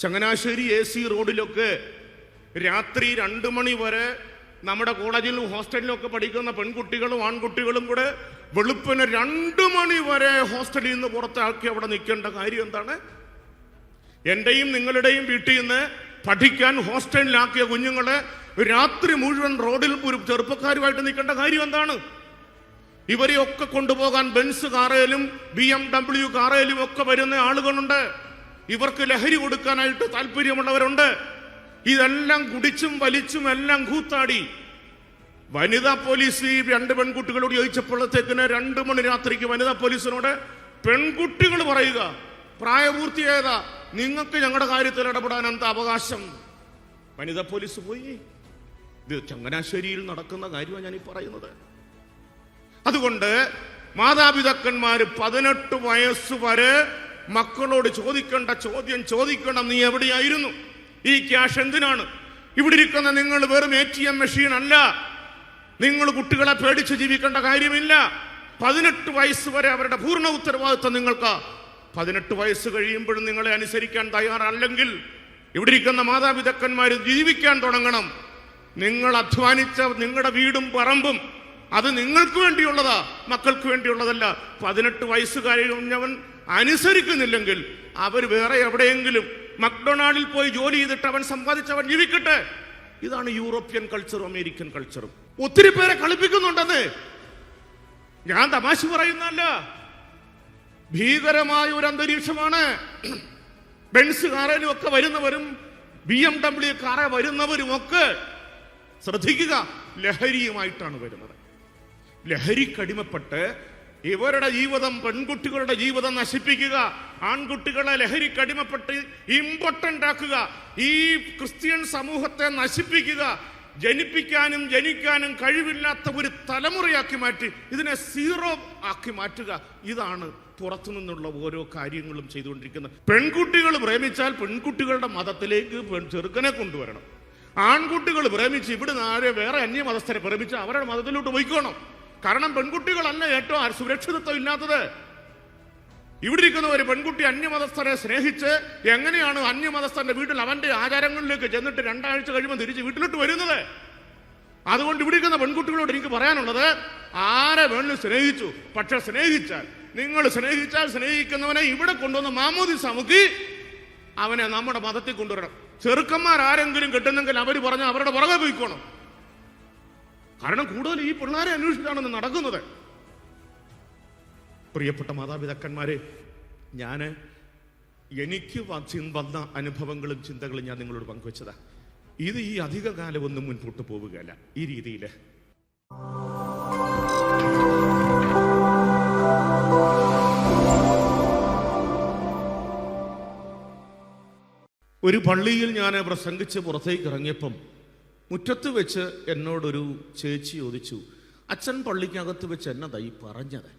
Changanassery A C റോഡിലൊക്കെ രാത്രി രണ്ട് മണി വരെ നമ്മുടെ കോളേജിലും ഹോസ്റ്റലിലും ഒക്കെ പഠിക്കുന്ന പെൺകുട്ടികളും ആൺകുട്ടികളും കൂടെ വെളുപ്പിന് രണ്ട് മണി വരെ ഹോസ്റ്റലിൽ നിന്ന് പുറത്താക്കി അവിടെ നിൽക്കേണ്ട കാര്യം എന്താണ്? എന്റെയും നിങ്ങളുടെയും വീട്ടിൽ നിന്ന് പഠിക്കാൻ ഹോസ്റ്റലിലാക്കിയ കുഞ്ഞുങ്ങളെ രാത്രി മുഴുവൻ റോഡിൽ ഒരു ചെറുപ്പക്കാരുമായിട്ട് നിൽക്കേണ്ട കാര്യം എന്താണ്? ഇവരെയൊക്കെ കൊണ്ടുപോകാൻ ബെൻസ് കാറേലും ബി എം ഡബ്ല്യു കാറേലും ഒക്കെ വരുന്ന ആളുകളുണ്ട്. ഇവർക്ക് ലഹരി കൊടുക്കാനായിട്ട് താല്പര്യമുള്ളവരുണ്ട്. ഇതെല്ലാം കുടിച്ചും വലിച്ചും എല്ലാം കൂത്താടി. വനിതാ പോലീസ് ഈ രണ്ട് പെൺകുട്ടികളോട് ചോദിച്ചപ്പോഴത്തേക്കിന് രണ്ട് മണി രാത്രിക്ക് വനിതാ പോലീസിനോട് പെൺകുട്ടികൾ പറയുക പ്രായപൂർത്തിയായതാ നിങ്ങൾക്ക് ഞങ്ങളുടെ കാര്യത്തിൽ ഇടപെടാൻ എന്താ അവകാശം? വനിതാ പോലീസ് പോയി. ഇത് ചങ്ങനാശ്ശേരിയിൽ നടക്കുന്ന കാര്യമാണ് ഞാൻ ഈ പറയുന്നത്. അതുകൊണ്ട് മാതാപിതാക്കന്മാര് പതിനെട്ട് വയസ്സ് വരെ മക്കളോട് ചോദിക്കേണ്ട ചോദ്യം ചോദിക്കണം. നീ എവിടെയായിരുന്നു? ഈ ക്യാഷ് എന്തിനാണ്? ഇവിടെ ഇരിക്കുന്ന നിങ്ങൾ വെറും എ ടി എം മെഷീൻ അല്ല. നിങ്ങൾ കുട്ടികളെ പേടിച്ച് ജീവിക്കേണ്ട കാര്യമില്ല. പതിനെട്ട് വയസ്സ് വരെ അവരുടെ പൂർണ ഉത്തരവാദിത്വം നിങ്ങൾക്ക്. പതിനെട്ട് വയസ്സ് കഴിയുമ്പോഴും നിങ്ങളെ അനുസരിക്കാൻ തയ്യാറല്ലെങ്കിൽ ഇവിടെ ഇരിക്കുന്ന മാതാപിതാക്കന്മാർ ജീവിക്കാൻ തുടങ്ങണം. നിങ്ങൾ അധ്വാനിച്ച നിങ്ങളുടെ വീടും പറമ്പും അത് നിങ്ങൾക്ക് വേണ്ടിയുള്ളതാ. മക്കൾക്ക് വേണ്ടിയുള്ളതല്ല. പതിനെട്ട് വയസ്സ് കഴിഞ്ഞവൻ അനുസരിക്കുന്നില്ലെങ്കിൽ അവർ വേറെ എവിടെയെങ്കിലും മക്ഡൊണാൾഡിൽ പോയി ജോലി ചെയ്തിട്ട് അവൻ സമ്പാദിച്ചവൻ ജീവിക്കട്ടെ. ഇതാണ് യൂറോപ്യൻ കൾച്ചറും അമേരിക്കൻ കൾച്ചറും. ഒത്തിരി പേരെ കളിപ്പിക്കുന്നുണ്ടെന്ന്. ഞാൻ തമാശ പറയുന്നല്ല ഭീകരമായ ഒരു അന്തരീക്ഷമാണ്. ബെൻസ് കാറിലും ഒക്കെ വരുന്നവരും ബി എം ഡബ്ല്യു കാറെ വരുന്നവരും ഒക്കെ ശ്രദ്ധിക്കുക ലഹരിയുമായിട്ടാണ് വരുന്നത്. ലഹരിക്കടിമപ്പെട്ട് ഇവരുടെ ജീവിതം പെൺകുട്ടികളുടെ ജീവിതം നശിപ്പിക്കുക ആൺകുട്ടികളെ ലഹരിക്കടിമപ്പെട്ട് ഇമ്പോർട്ടന്റ് ആക്കുക ഈ ക്രിസ്ത്യൻ സമൂഹത്തെ നശിപ്പിക്കുക ജനിപ്പിക്കാനും ജനിക്കാനും കഴിവില്ലാത്ത ഒരു തലമുറയാക്കി മാറ്റി ഇതിനെ സീറോ ആക്കി മാറ്റുക. ഇതാണ് പുറത്തു നിന്നുള്ള ഓരോ കാര്യങ്ങളും ചെയ്തുകൊണ്ടിരിക്കുന്നത്. പെൺകുട്ടികൾ പ്രേമിച്ചാൽ പെൺകുട്ടികളുടെ മതത്തിലേക്ക് ചെറുക്കനെ കൊണ്ടുവരണം. ആൺകുട്ടികൾ പ്രേമിച്ച് ഇവിടുന്ന് ആരെ വേറെ അന്യമതസ്ഥരെ പ്രേമിച്ച് അവരുടെ മതത്തിലോട്ട് പോയിക്കോണം. കാരണം പെൺകുട്ടികളല്ല ഏറ്റവും സുരക്ഷിതത്വം ഇല്ലാത്തത്. ഇവിടെ ഇരിക്കുന്ന ഒരു പെൺകുട്ടി അന്യമതസ്ഥരെ സ്നേഹിച്ച് എങ്ങനെയാണ് അന്യമതസ്ഥന്റെ വീട്ടിൽ അവന്റെ ആചാരങ്ങളിലേക്ക് ചെന്നിട്ട് രണ്ടാഴ്ച കഴിയുമ്പോൾ തിരിച്ച് വീട്ടിലോട്ട് വരുന്നത്? അതുകൊണ്ട് ഇവിടെ ഇരിക്കുന്ന പെൺകുട്ടികളോട് എനിക്ക് പറയാനുള്ളത് ആരെ വേണമെങ്കിലും സ്നേഹിച്ചു പക്ഷെ സ്നേഹിച്ചാൽ നിങ്ങൾ സ്നേഹിച്ചാൽ സ്നേഹിക്കുന്നവനെ ഇവിടെ കൊണ്ടുവന്ന് മാമോദി സമുക്കി അവനെ നമ്മുടെ മതത്തിൽ കൊണ്ടുവരണം. ചെറുക്കന്മാർ ആരെങ്കിലും കിട്ടുന്നെങ്കിൽ അവർ പറഞ്ഞ അവരുടെ പുറകെ പോയിക്കോണം. കാരണം കൂടുതൽ ഈ പിള്ളേരെ അന്വേഷിച്ചാണ് ഇന്ന് നടക്കുന്നത്. പ്രിയപ്പെട്ട മാതാപിതാക്കന്മാരെ ഞാൻ എനിക്ക് വന്ന അനുഭവങ്ങളും ചിന്തകളും ഞാൻ നിങ്ങളോട് പങ്കുവച്ചതാ. ഇത് ഈ അധിക കാലമൊന്നും മുൻപോട്ട് പോവുകയല്ല ഈ രീതിയിൽ ഒരു പള്ളിയിൽ ഞാൻ പ്രസംഗിച്ച് പുറത്തേക്ക് ഇറങ്ങിയപ്പം മുറ്റത്ത് വെച്ച് എന്നോടൊരു ചേച്ചി ചോദിച്ചു അച്ഛൻ പള്ളിക്കകത്ത് വെച്ച് എന്നതായി പറഞ്ഞത്?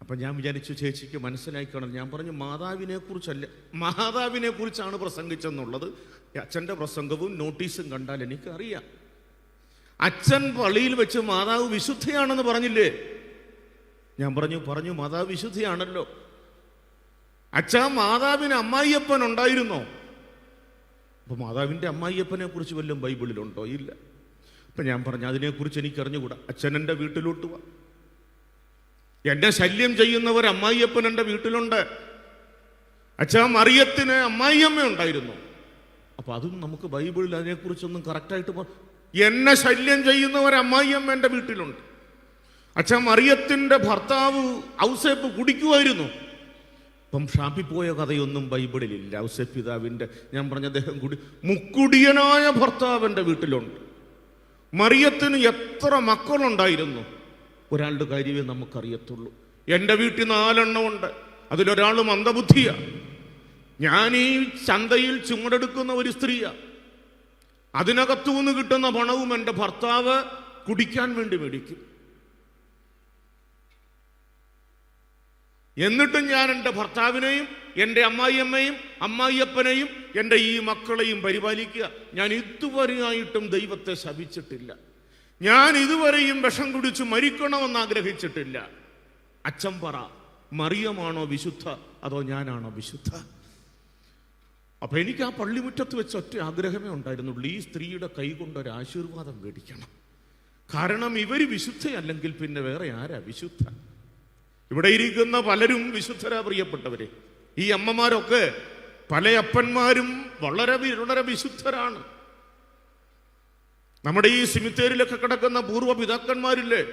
അപ്പം ഞാൻ വിചാരിച്ചു ചേച്ചിക്ക് മനസ്സിലാക്കണം ഞാൻ പറഞ്ഞു മാതാവിനെക്കുറിച്ചല്ല മാതാവിനെക്കുറിച്ചാണ് മാതാവിനെ കുറിച്ചാണ് പ്രസംഗിച്ചെന്നുള്ളത് അച്ഛന്റെ പ്രസംഗവും നോട്ടീസും കണ്ടാൽ എനിക്കറിയാം. അച്ഛൻ പള്ളിയിൽ വെച്ച് മാതാവ് വിശുദ്ധയാണെന്ന് പറഞ്ഞില്ലേ? ഞാൻ പറഞ്ഞു പറഞ്ഞു മാതാവ് വിശുദ്ധയാണല്ലോ. അച്ഛാ മാതാവിന് അമ്മായിയപ്പൻ ഉണ്ടായിരുന്നോ? അപ്പൊ മാതാവിന്റെ അമ്മായിയപ്പനെ കുറിച്ച് വല്ലതും ബൈബിളിലുണ്ടോ? ഇല്ല. അപ്പം ഞാൻ പറഞ്ഞു അതിനെക്കുറിച്ച് എനിക്ക് അറിഞ്ഞുകൂടാ അച്ഛൻ എന്റെ വീട്ടിലോട്ട് വാ. എന്നെ ശല്യം ചെയ്യുന്നവർ അമ്മായിയപ്പൻ എന്റെ വീട്ടിലുണ്ട്. അച്ഛാ മറിയത്തിന് അമ്മായിയമ്മ ഉണ്ടായിരുന്നു. അപ്പൊ അതും നമുക്ക് ബൈബിളിൽ അതിനെക്കുറിച്ചൊന്നും കറക്റ്റായിട്ട് എന്നെ ശല്യം ചെയ്യുന്നവർ അമ്മായിയമ്മ എന്റെ വീട്ടിലുണ്ട്. അച്ഛാ മറിയത്തിന്റെ ഭർത്താവ് ഔസേപ്പ് കുടിക്കുമായിരുന്നു. ഇപ്പം ഷാപ്പിപ്പോയ കഥയൊന്നും ബൈബിളിലില്ല. ഔസേപ്പ് പിതാവിന്റെ ഞാൻ പറഞ്ഞ അദ്ദേഹം കൂടി മുക്കുടിയനായ ഭർത്താവിന്റെ വീട്ടിലുണ്ട്. മറിയത്തിന് എത്ര മക്കളുണ്ടായിരുന്നു? ഒരാളുടെ കാര്യമേ നമുക്കറിയത്തുള്ളൂ. എന്റെ വീട്ടിൽ നാലെണ്ണമുണ്ട്. അതിലൊരാൾ മന്ദബുദ്ധിയാണ് ഞാൻ ഈ ചന്തയിൽ ചുമടെടുക്കുന്ന ഒരു സ്ത്രീയാണ് അതിനകത്തു നിന്ന് കിട്ടുന്ന പണവും എന്റെ ഭർത്താവ് കുടിക്കാൻ വേണ്ടി മേടിക്കും. എന്നിട്ടും ഞാൻ എന്റെ ഭർത്താവിനെയും എന്റെ അമ്മായിയമ്മയും അമ്മായിയപ്പനെയും എന്റെ ഈ മക്കളെയും പരിപാലിക്കുക. ഞാൻ ഇതുവരെയായിട്ടും ദൈവത്തെ ശപിച്ചിട്ടില്ല. ഞാൻ ഇതുവരെയും വിഷം കുടിച്ച് മരിക്കണമെന്ന് ആഗ്രഹിച്ചിട്ടില്ല. അച്ഛൻ പറ മറിയമാണോ വിശുദ്ധ? അതോ ഞാനാണോ വിശുദ്ധ? അപ്പൊ എനിക്ക് ആ പള്ളിമുറ്റത്ത് വെച്ച് ഒറ്റ ആഗ്രഹമേ ഉണ്ടായിരുന്നുള്ളൂ. ഈ സ്ത്രീയുടെ കൈ കൊണ്ട് ഒരു ആശീർവാദം മേടിക്കണം. കാരണം ഇവർ വിശുദ്ധയല്ലെങ്കിൽ പിന്നെ വേറെ ആരാ വിശുദ്ധ ഇവിടെ ഇരിക്കുന്ന പലരും വിശുദ്ധരാ പ്രിയപ്പെട്ടവരെ. ഈ അമ്മമാരൊക്കെ പല അപ്പന്മാരും വളരെ വളരെ വിശുദ്ധരാണ്. നമ്മുടെ ഈ സിമിത്തേരിലൊക്കെ കിടക്കുന്ന പൂർവ പിതാക്കന്മാരില്ലേ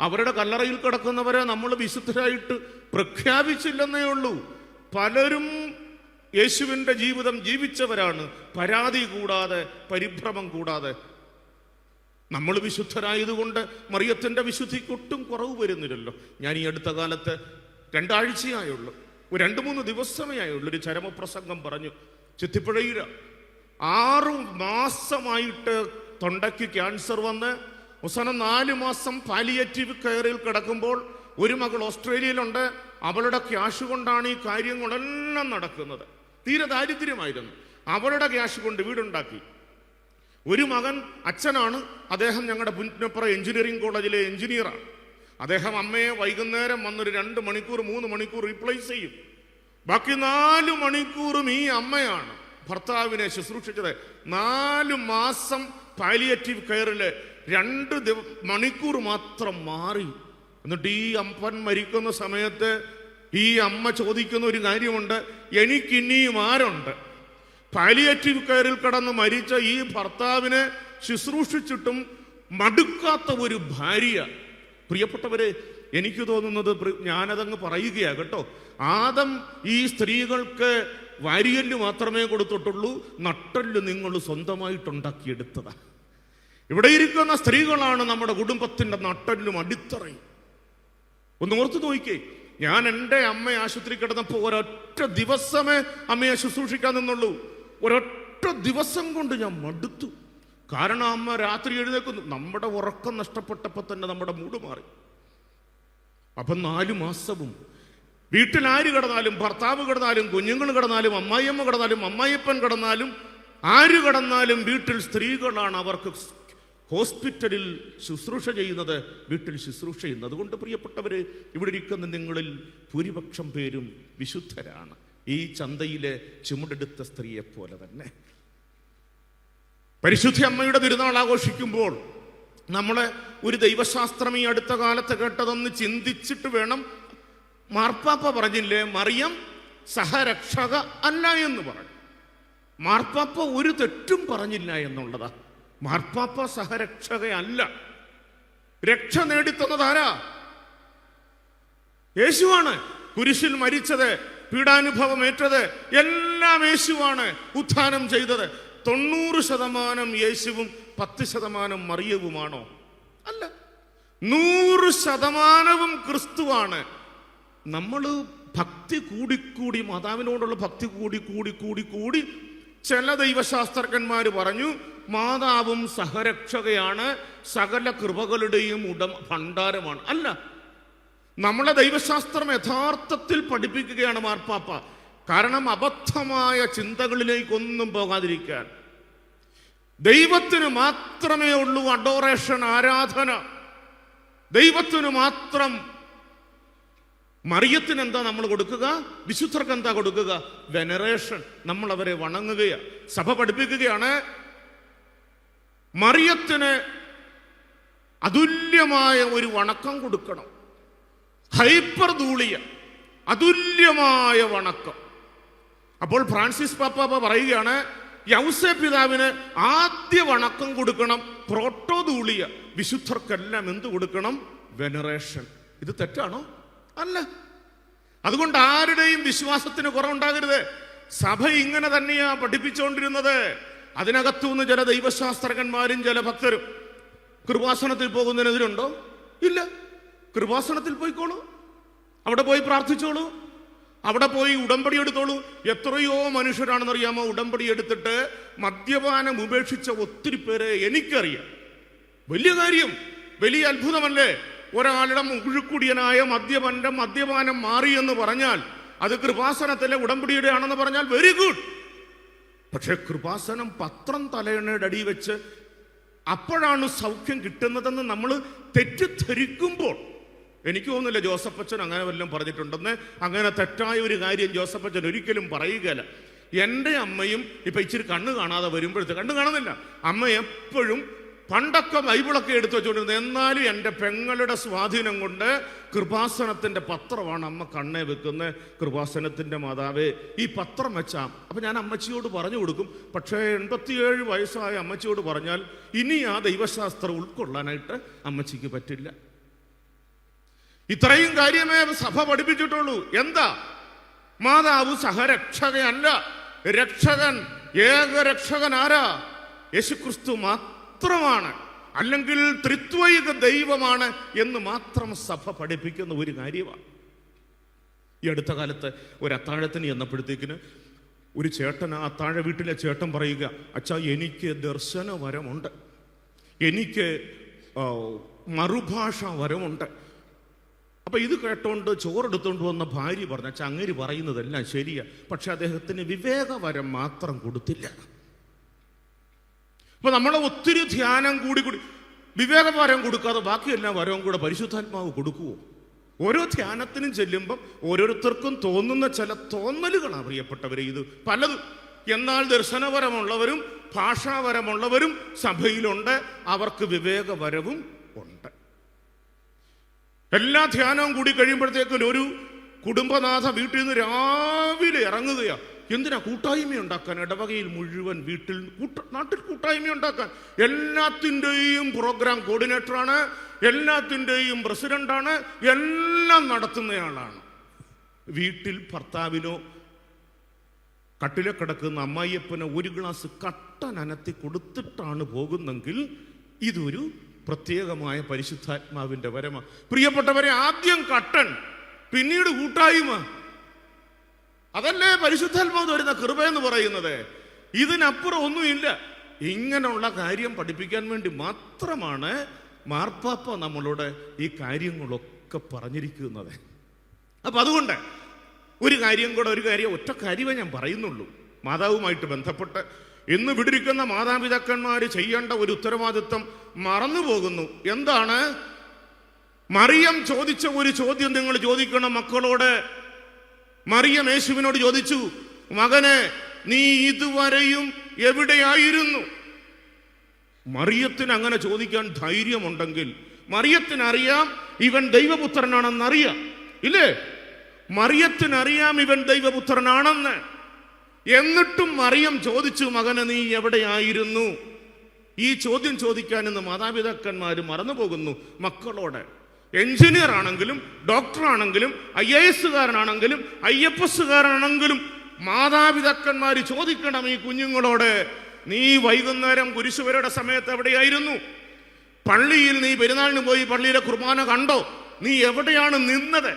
അവരുടെ കല്ലറയിൽ കിടക്കുന്നവരെ നമ്മൾ വിശുദ്ധരായിട്ട് പ്രഖ്യാപിച്ചില്ലെന്നേ ഉള്ളൂ. പലരും യേശുവിന്റെ ജീവിതം ജീവിച്ചവരാണ്. പരാതി കൂടാതെ പരിഭ്രമം കൂടാതെ നമ്മൾ വിശുദ്ധരായതുകൊണ്ട് മറിയത്തിന്റെ വിശുദ്ധിക്ക് ഒട്ടും കുറവ് വരുന്നില്ലല്ലോ. ഞാൻ ഈ അടുത്ത കാലത്ത് ഒരു രണ്ട് മൂന്ന് ദിവസമേ ആയുള്ളൂ ഒരു ചരമപ്രസംഗം പറഞ്ഞു. ചിത്തിപ്പുഴയിൽ ആറു മാസമായിട്ട് തൊണ്ടയ്ക്ക് ക്യാൻസർ വന്ന് അവസാനം നാല് മാസം പാലിയേറ്റീവ് കെയറിൽ കിടക്കുമ്പോൾ ഒരു മകൾ ഓസ്ട്രേലിയയിലുണ്ട്. അവളുടെ ക്യാഷ് കൊണ്ടാണ് ഈ കാര്യങ്ങളെല്ലാം നടക്കുന്നത്. തീരെ ദാരിദ്ര്യമായിരുന്നു. അവളുടെ ക്യാഷ് കൊണ്ട് വീടുണ്ടാക്കി. ഒരു മകൻ അച്ഛനാണ്. അദ്ദേഹം ഞങ്ങളുടെ പുന്നപ്പുറ എഞ്ചിനീയറിംഗ് കോളേജിലെ എഞ്ചിനീയറാണ്. അദ്ദേഹം അമ്മയെ വൈകുന്നേരം വന്നൊരു രണ്ട് മണിക്കൂർ മൂന്ന് മണിക്കൂർ റീപ്ലേസ് ചെയ്യും. ബാക്കി നാല് മണിക്കൂറും ഈ അമ്മയാണ് ഭർത്താവിനെ ശുശ്രൂഷിച്ചത്. നാല് മാസം പാലിയേറ്റീവ് കെയറിൽ രണ്ട് ദിവ മണിക്കൂർ മാത്രം മാറി. എന്നിട്ട് ഈ അപ്പൻ മരിക്കുന്ന സമയത്ത് ഈ അമ്മ ചോദിക്കുന്ന ഒരു കാര്യമുണ്ട്. എനിക്കിനിയും ആരുണ്ട്? പാലിയേറ്റീവ് കെയറിൽ കടന്ന് മരിച്ച ഈ ഭർത്താവിനെ ശുശ്രൂഷിച്ചിട്ടും മടുക്കാത്ത ഒരു ഭാര്യ. പ്രിയപ്പെട്ടവരെ എനിക്ക് തോന്നുന്നത് ഞാനതങ്ങ് പറയുകയാ കേട്ടോ. ആദം ഈ സ്ത്രീകൾക്ക് വാരിയൽ മാത്രമേ കൊടുത്തിട്ടുള്ളൂ നട്ടൽ നിങ്ങൾ സ്വന്തമായിട്ടുണ്ടാക്കിയെടുത്തതാണ് ഇവിടെ ഇരിക്കുന്ന സ്ത്രീകളാണ് നമ്മുടെ കുടുംബത്തിന്റെ നട്ടല്ലും അടിത്തറയും. ഒന്ന് ഓർത്ത് നോക്കിക്കേ ഞാൻ എന്റെ അമ്മ ആശുപത്രി കിടന്നപ്പോൾ ഒരൊറ്റ ദിവസമേ അമ്മയെ ശുശ്രൂഷിക്കാൻ നിന്നുള്ളൂ. ഒരൊറ്റ ദിവസം കൊണ്ട് ഞാൻ മടുത്തു. കാരണം അമ്മ രാത്രി എഴുന്നേക്കുന്നു നമ്മുടെ ഉറക്കം നഷ്ടപ്പെട്ടപ്പോൾ തന്നെ നമ്മുടെ മൂട് മാറി. അപ്പം നാലു മാസവും വീട്ടിൽ ആര് കിടന്നാലും ഭർത്താവ് കിടന്നാലും കുഞ്ഞുങ്ങൾ കിടന്നാലും അമ്മായിയമ്മ കിടന്നാലും അമ്മായിയപ്പൻ കിടന്നാലും ആര് കിടന്നാലും വീട്ടിൽ സ്ത്രീകളാണ് അവർക്ക് ഹോസ്പിറ്റലിൽ ശുശ്രൂഷ ചെയ്യുന്നത് വീട്ടിൽ ശുശ്രൂഷ ചെയ്യുന്നത്. അതുകൊണ്ട് പ്രിയപ്പെട്ടവര് ഇവിടെ ഇരിക്കുന്ന നിങ്ങളിൽ ഭൂരിപക്ഷം പേരും വിശുദ്ധരാണ്. ഈ ചന്തയിലെ ചുമടെടുത്ത സ്ത്രീയെ പോലെ തന്നെ. പരിശുദ്ധി അമ്മയുടെ തിരുനാൾ ആഘോഷിക്കുമ്പോൾ നമ്മളെ ഒരു ദൈവശാസ്ത്രം ഈ അടുത്ത കാലത്ത് കേട്ടതൊന്ന് ചിന്തിച്ചിട്ട് വേണം. മാർപ്പാപ്പ പറഞ്ഞില്ലേ മറിയം സഹരക്ഷക അല്ല എന്ന് പറഞ്ഞു. മാർപ്പാപ്പ ഒരു തെറ്റും പറഞ്ഞില്ല എന്നുള്ളതാ. മാർപ്പാപ്പ സഹരക്ഷകയല്ല. രക്ഷ നേടിത്തന്നത് ആരാ? യേശുവാണ് കുരിശിൽ മരിച്ചത്. പീഡാനുഭവം ഏറ്റത് എല്ലാം യേശുവാണ് ഉത്ഥാനം ചെയ്തത്. തൊണ്ണൂറ് ശതമാനം യേശുവും പത്ത് ശതമാനം മറിയവുമാണോ? അല്ല. നൂറ് ശതമാനവും ക്രിസ്തുവാണ്. നമ്മൾ ഭക്തി കൂടിക്കൂടി മാതാവിനോടുള്ള ഭക്തി കൂടി കൂടി കൂടി കൂടി ചില ദൈവശാസ്ത്രജ്ഞന്മാർ പറഞ്ഞു മാതാവും സഹരക്ഷകയാണ് സകല കൃപകളുടെയും ഉടമ ഭണ്ഡാരമാണ്. അല്ല. നമ്മളെ ദൈവശാസ്ത്രം യഥാർത്ഥത്തിൽ പഠിപ്പിക്കുകയാണ് മാർപ്പാപ്പ. കാരണം അബദ്ധമായ ചിന്തകളിലേക്കൊന്നും പോകാതിരിക്കാൻ. ദൈവത്തിന് മാത്രമേ ഉള്ളൂ അഡോറേഷൻ ആരാധന. ദൈവത്തിന് മാത്രം മറിയത്തിന് എന്താ നമ്മൾ കൊടുക്കുക? വിശുദ്ധർക്ക് എന്താ കൊടുക്കുക? വെനറേഷൻ നമ്മൾ അവരെ വണങ്ങുകയാണ് സഭ പഠിപ്പിക്കുകയാണ്. മറിയത്തിന് അതുല്യമായ ഒരു വണക്കം കൊടുക്കണം. ഹൈപ്പർ ദൂളിയ അതുല്യമായ വണക്കം. അപ്പോൾ ഫ്രാൻസിസ് പാപ്പ പറയുകയാണ് യൗസെ പിതാവിന് ആദ്യ വണക്കം കൊടുക്കണം പ്രോട്ടോ ദൂളിയ വിശുദ്ധർക്കെല്ലാം എന്ത് കൊടുക്കണം? വെനറേഷൻ ഇത് തെറ്റാണോ? അല്ല. അതുകൊണ്ട് ആരുടെയും വിശ്വാസത്തിന് കുറവുണ്ടാകരുത്. സഭ ഇങ്ങനെ തന്നെയാ പഠിപ്പിച്ചുകൊണ്ടിരുന്നത് അതിനകത്തുനിന്ന് ചില ദൈവശാസ്ത്രജ്ഞന്മാരും ചില ഭക്തരും കൃപാസനത്തിൽ പോകുന്നതിനെതിരുണ്ടോ? ഇല്ല. കൃപാസനത്തിൽ പോയിക്കോളൂ. അവിടെ പോയി പ്രാർത്ഥിച്ചോളൂ. അവിടെ പോയി ഉടമ്പടി എടുത്തോളൂ. എത്രയോ മനുഷ്യരാണെന്നറിയാമോ? ഉടമ്പടി എടുത്തിട്ട് മദ്യപാനം ഉപേക്ഷിച്ച ഒത്തിരി പേരെ എനിക്കറിയാം. വലിയ കാര്യം. വലിയ അത്ഭുതമല്ലേ? ഒരാളുടെ മുഴുക്കുടിയനായ മദ്യപന്റെ മദ്യപാനം മാറി എന്ന് പറഞ്ഞാൽ അത് കൃപാസനത്തിലെ ഉടമ്പടിയുടെ ആണെന്ന് പറഞ്ഞാൽ വെരി ഗുഡ് പക്ഷെ കൃപാസനം പത്രം തലയണയുടെ അടി വെച്ച് അപ്പോഴാണ് സൗഖ്യം കിട്ടുന്നതെന്ന് നമ്മൾ തെറ്റിദ്ധരിക്കുമ്പോൾ എനിക്ക് തോന്നുന്നില്ല ജോസഫ് അച്ഛൻ അങ്ങനെ വല്ലതും പറഞ്ഞിട്ടുണ്ടെന്ന്. അങ്ങനെ തെറ്റായ ഒരു കാര്യം ജോസഫ് അച്ഛൻ ഒരിക്കലും പറയുകയില്ല. എന്റെ അമ്മയും ഇപ്പൊ ഇച്ചിരി കണ്ണ് കാണാതെ വരുമ്പോഴത്തെ കണ്ണ് കാണുന്നില്ല. അമ്മ എപ്പോഴും പണ്ടൊക്കെ ബൈബിളൊക്കെ എടുത്തു വെച്ചുകൊണ്ടിരുന്നത് എന്നാലും എന്റെ പെങ്ങളുടെ സ്വാധീനം കൊണ്ട് കൃപാസനത്തിന്റെ പത്രമാണ് അമ്മ കണ്ണേ വെക്കുന്ന കൃപാസനത്തിന്റെ മാതാവേ ഈ പത്രം വെച്ചാം അപ്പൊ ഞാൻ അമ്മച്ചിയോട് പറഞ്ഞു കൊടുക്കും. പക്ഷേ എൺപത്തിയേഴ് വയസ്സായ അമ്മച്ചിയോട് പറഞ്ഞാൽ ഇനി ആ ദൈവശാസ്ത്രം ഉൾക്കൊള്ളാനായിട്ട് അമ്മച്ചിക്ക് പറ്റില്ല. ഇത്രയും കാര്യമേ സഭ പഠിപ്പിച്ചിട്ടുള്ളൂ. എന്താ? മാതാവ് സഹരക്ഷകയല്ല. രക്ഷകൻ ഏക രക്ഷകൻ ആരാ? യേശുക്രിസ്തു മാത്രമാണ്. അല്ലെങ്കിൽ ത്രിത്വൈക ദൈവമാണ് എന്ന് മാത്രം സഭ പഠിപ്പിക്കുന്ന ഒരു കാര്യമാണ്. ഈ അടുത്ത കാലത്ത് ഒരു അത്താഴത്തിന് ചെന്നപ്പോഴത്തേക്കിന് ഒരു ചേട്ടൻ ആ അത്താഴ വീട്ടിലെ ചേട്ടൻ പറയുക അച്ഛാ എനിക്ക് ദർശന വരമുണ്ട് എനിക്ക് മറുഭാഷ വരമുണ്ട്. അപ്പൊ ഇത് കേട്ടോണ്ട് ചോറെടുത്തോണ്ട് വന്ന ഭാര്യ പറഞ്ഞ ചങ്ങരി പറയുന്നതെല്ലാം ശരിയാ. പക്ഷെ അദ്ദേഹത്തിന് വിവേകവരം മാത്രം കൊടുത്തില്ല. അപ്പൊ നമ്മളെ ഒത്തിരി ധ്യാനം കൂടി കൂടി വിവേകവരം കൊടുക്കാതെ ബാക്കിയെല്ലാം വരവും കൂടെ പരിശുദ്ധാത്മാവ് കൊടുക്കുവോ? ഓരോ ധ്യാനത്തിനും ചെല്ലുമ്പം ഓരോരുത്തർക്കും തോന്നുന്ന ചില തോന്നലുകളാണ് പ്രിയപ്പെട്ടവരെ ഇത്. പലതും. എന്നാൽ ദർശനപരമുള്ളവരും ഭാഷാപരമുള്ളവരും സഭയിലുണ്ട്. അവർക്ക് വിവേകവരവും ഉണ്ട്. എല്ലാ ധ്യാനവും കൂടി കഴിയുമ്പോഴത്തേക്കും ഒരു കുടുംബനാഥ വീട്ടിൽ നിന്ന് രാവിലെ ഇറങ്ങുകയാ. എന്തിനാ കൂട്ടായ്മ ഉണ്ടാക്കാൻ? ഇടവകയിൽ മുഴുവൻ വീട്ടിൽ നാട്ടിൽ കൂട്ടായ്മ ഉണ്ടാക്കാൻ. എല്ലാത്തിന്റെയും പ്രോഗ്രാം കോർഡിനേറ്ററാണ് എല്ലാത്തിന്റെയും പ്രസിഡന്റാണ് എല്ലാം നടത്തുന്നയാളാണ് വീട്ടിൽ ഭർത്താവിനോ കട്ടിലെ കിടക്കുന്ന അമ്മായിയപ്പന് ഒരു ഗ്ലാസ് കട്ടൻ അനത്തി കൊടുത്തിട്ടാണ് പോകുന്നെങ്കിൽ ഇതൊരു പ്രത്യേകമായ പരിശുദ്ധാത്മാവിന്റെ വരമ. പ്രിയപ്പെട്ടവരെ ആദ്യം കട്ടൺ പിന്നീട് കൂട്ടായ്മ. അതല്ലേ പരിശുദ്ധാത്മാവ് വരുന്ന കൃപ എന്ന് പറയുന്നത്? ഇതിനപ്പുറം ഒന്നുമില്ല. ഇങ്ങനെയുള്ള കാര്യം പഠിപ്പിക്കാൻ വേണ്ടി മാത്രമാണ് മാർപ്പാപ്പ നമ്മളോട് ഈ കാര്യങ്ങളൊക്കെ പറഞ്ഞിരിക്കുന്നത്. അപ്പൊ അതുകൊണ്ട് ഒരു കാര്യം കൂടെ ഒരു കാര്യം ഒറ്റ കാര്യമേ ഞാൻ പറയുന്നുള്ളൂ. മാതാവുമായിട്ട് ബന്ധപ്പെട്ട് ഇന്ന് വിടിരിക്കുന്ന മാതാപിതാക്കന്മാർ ചെയ്യേണ്ട ഒരു ഉത്തരവാദിത്വം മറന്നു പോകുന്നു എന്താണ്? മറിയം ചോദിച്ച ഒരു ചോദ്യം നിങ്ങൾ ചോദിക്കണം. മക്കളോട് മറിയം യേശുവിനോട് ചോദിച്ചു മകനെ നീ ഇതുവരെയും എവിടെയായിരുന്നു? മറിയത്തിന് അങ്ങനെ ചോദിക്കാൻ ധൈര്യമുണ്ടെങ്കിൽ മറിയത്തിനറിയാം ഇവൻ ദൈവപുത്രനാണെന്നറിയാം. ഇല്ലേ? മറിയത്തിനറിയാം ഇവൻ ദൈവപുത്രനാണെന്ന്. എന്നിട്ടും മറിയം ചോദിച്ചു മകനെ നീ എവിടെയായിരുന്നു ഈ ചോദ്യം ചോദിക്കാൻ ഇന്ന് മാതാപിതാക്കന്മാർ മറന്നുപോകുന്നു മക്കളോട്. എഞ്ചിനീയർ ആണെങ്കിലും ഡോക്ടർ ആണെങ്കിലും ഐ എ എസ്സുകാരനാണെങ്കിലും ഐ എഫ് എസ്സുകാരനാണെങ്കിലും മാതാപിതാക്കന്മാർ ചോദിക്കണം ഈ കുഞ്ഞുങ്ങളോട് നീ വൈകുന്നേരം കുരിശുവരുടെ സമയത്ത് എവിടെയായിരുന്നു? പള്ളിയിൽ നീ പെരുന്നാളിന് പോയി പള്ളിയിലെ കുർബാന കണ്ടോ? നീ എവിടെയാണ് നിന്നത്?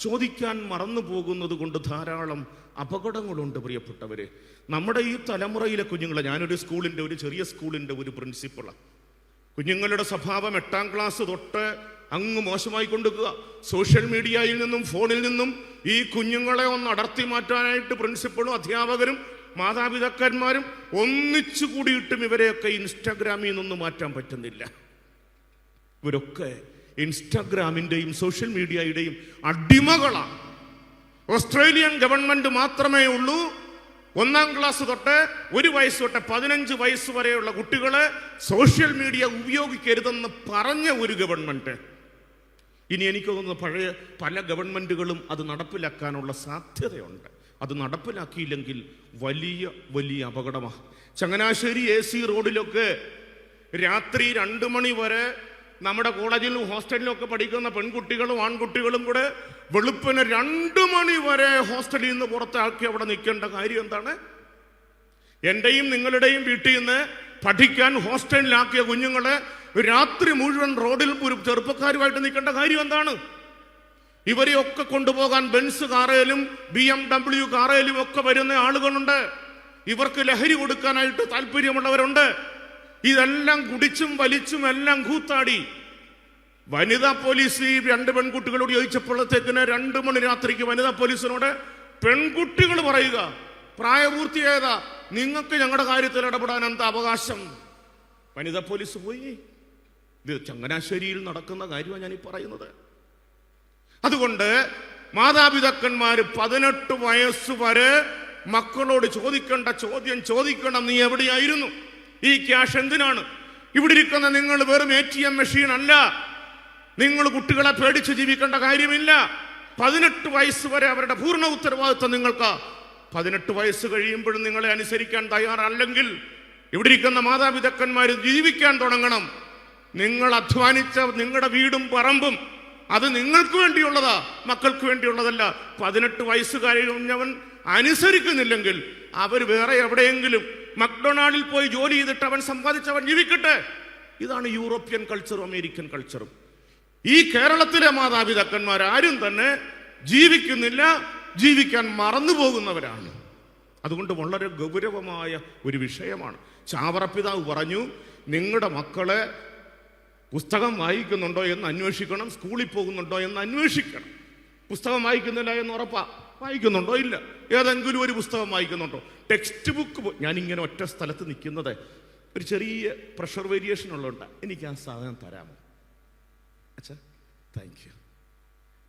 ചോദിക്കാൻ മറന്നു പോകുന്നത് കൊണ്ട് ധാരാളം അപകടങ്ങളുണ്ട് പ്രിയപ്പെട്ടവരെ. നമ്മുടെ ഈ തലമുറയിലെ കുഞ്ഞുങ്ങളെ ഞാനൊരു സ്കൂളിന്റെ ഒരു ചെറിയ സ്കൂളിന്റെ ഒരു പ്രിൻസിപ്പളാണ് കുഞ്ഞുങ്ങളുടെ സ്വഭാവം എട്ടാം ക്ലാസ് തൊട്ട് അങ്ങ് മോശമായി കൊണ്ടുക്കുക സോഷ്യൽ മീഡിയയിൽ നിന്നും ഫോണിൽ നിന്നും ഈ കുഞ്ഞുങ്ങളെ ഒന്ന് അടർത്തി മാറ്റാനായിട്ട് പ്രിൻസിപ്പളും അധ്യാപകരും മാതാപിതാക്കന്മാരും ഒന്നിച്ചു കൂടിയിട്ടും ഇവരെയൊക്കെ ഇൻസ്റ്റാഗ്രാമിൽ നിന്നൊന്നും മാറ്റാൻ പറ്റുന്നില്ല. ഇവരൊക്കെ ഇൻസ്റ്റാഗ്രാമിന്റെയും സോഷ്യൽ മീഡിയയുടെയും അടിമകളാണ് ഓസ്ട്രേലിയൻ ഗവൺമെന്റ് മാത്രമേ ഉള്ളൂ. ഒന്നാം ക്ലാസ് തൊട്ട് ഒരു വയസ്സ് തൊട്ട് പതിനഞ്ച് വയസ്സ് വരെയുള്ള കുട്ടികളെ സോഷ്യൽ മീഡിയ ഉപയോഗിക്കരുതെന്ന് പറഞ്ഞ ഒരു ഗവൺമെന്റ്. ഇനി എനിക്ക് തോന്നുന്നു പഴയ പല ഗവൺമെന്റുകളും അത് നടപ്പിലാക്കാനുള്ള സാധ്യതയുണ്ട്. അത് നടപ്പിലാക്കിയില്ലെങ്കിൽ വലിയ വലിയ അപകടമാണ് ചങ്ങനാശ്ശേരി എ സി റോഡിലൊക്കെ രാത്രി രണ്ട് മണി വരെ നമ്മുടെ കോളേജിലും ഹോസ്റ്റലിലും ഒക്കെ പഠിക്കുന്ന പെൺകുട്ടികളും ആൺകുട്ടികളും കൂടെ വെളുപ്പിന് രണ്ട് മണി വരെ ഹോസ്റ്റലിൽ നിന്ന് പുറത്താക്കി അവിടെ നിൽക്കേണ്ട കാര്യം എന്താണ്? എന്റെയും നിങ്ങളുടെയും വീട്ടിൽ നിന്ന് പഠിക്കാൻ ഹോസ്റ്റലിലാക്കിയ കുഞ്ഞുങ്ങളെ രാത്രി മുഴുവൻ റോഡിൽ ഒരു ചെറുപ്പക്കാരുമായിട്ട് നിൽക്കേണ്ട കാര്യം എന്താണ്? ഇവരെയൊക്കെ കൊണ്ടുപോകാൻ ബെൻസ് കാറേലും ബി എം ഡബ്ല്യു കാറേലും ഒക്കെ വരുന്ന ആളുകളുണ്ട്. ഇവർക്ക് ലഹരി കൊടുക്കാനായിട്ട് താല്പര്യമുള്ളവരുണ്ട്. ഇതെല്ലാം കുടിച്ചും വലിച്ചും എല്ലാം കൂത്താടി. വനിതാ പോലീസ് രണ്ട് പെൺകുട്ടികളോട് ചോദിച്ചപ്പോഴത്തേക്കിന് രണ്ട് മണി രാത്രിക്ക് വനിതാ പോലീസിനോട് പെൺകുട്ടികൾ പറയുക പ്രായപൂർത്തിയായതാ നിങ്ങൾക്ക് ഞങ്ങളുടെ കാര്യത്തിൽ ഇടപെടാൻ എന്താ അവകാശം? വനിതാ പോലീസ് പോയി. ഇത് ചങ്ങനാശ്ശേരിയിൽ നടക്കുന്ന കാര്യമാണ് ഞാൻ പറയുന്നത്. അതുകൊണ്ട് മാതാപിതാക്കന്മാർ പതിനെട്ട് വയസ്സ് വരെ മക്കളോട് ചോദിക്കേണ്ട ചോദ്യം ചോദിക്കണം നീ എവിടെയായിരുന്നു? ഈ ക്യാഷ് എന്തിനാണ്? ഇവിടെ ഇരിക്കുന്ന നിങ്ങൾ വെറും എ ടി എം മെഷീൻ അല്ല. നിങ്ങൾ കുട്ടികളെ പേടിച്ച് ജീവിക്കേണ്ട കാര്യമില്ല. പതിനെട്ട് വയസ്സ് വരെ അവരുടെ പൂർണ ഉത്തരവാദിത്വം നിങ്ങൾക്ക്. പതിനെട്ട് വയസ്സ് കഴിയുമ്പോഴും നിങ്ങളെ അനുസരിക്കാൻ തയ്യാറല്ലെങ്കിൽ ഇവിടെ ഇരിക്കുന്ന മാതാപിതാക്കന്മാർ ജീവിക്കാൻ തുടങ്ങണം. നിങ്ങൾ അധ്വാനിച്ച നിങ്ങളുടെ വീടും പറമ്പും അത് നിങ്ങൾക്ക് വേണ്ടിയുള്ളതാ. മക്കൾക്ക് വേണ്ടിയുള്ളതല്ല. പതിനെട്ട് വയസ്സ് കഴിഞ്ഞവൻ അനുസരിക്കുന്നില്ലെങ്കിൽ അവർ വേറെ എവിടെയെങ്കിലും മക്ഡൊണാൾഡിൽ പോയി ജോലി ചെയ്തിട്ട് അവൻ സമ്പാദിച്ചവൻ ജീവിക്കട്ടെ. ഇതാണ് യൂറോപ്യൻ കൾച്ചറും അമേരിക്കൻ കൾച്ചറും. ഈ കേരളത്തിലെ മാതാപിതാക്കന്മാർ ആരും തന്നെ ജീവിക്കുന്നില്ല ജീവിക്കാൻ മറന്നു പോകുന്നവരാണ്. അതുകൊണ്ട് വളരെ ഗൗരവമായ ഒരു വിഷയമാണ്. ചാവറപ്പിതാവ് പറഞ്ഞു നിങ്ങളുടെ മക്കളെ പുസ്തകം വായിക്കുന്നുണ്ടോ എന്ന് അന്വേഷിക്കണം സ്കൂളിൽ പോകുന്നുണ്ടോ എന്ന് അന്വേഷിക്കണം. പുസ്തകം വായിക്കുന്നില്ല എന്ന് ഉറപ്പാ. വായിക്കുന്നുണ്ടോ ഇല്ല? ഏതെങ്കിലും ഒരു പുസ്തകം വായിക്കുന്നുണ്ടോ? ടെക്സ്റ്റ് ബുക്ക് ഞാനിങ്ങനെ ഒറ്റ സ്ഥലത്ത് നിൽക്കുന്നത്. ഒരു ചെറിയ പ്രഷർ വേരിയേഷൻ ഉള്ളതുകൊണ്ട്. എനിക്ക് ആ സാധനം തരാമോ? അച്ഛാ താങ്ക് യു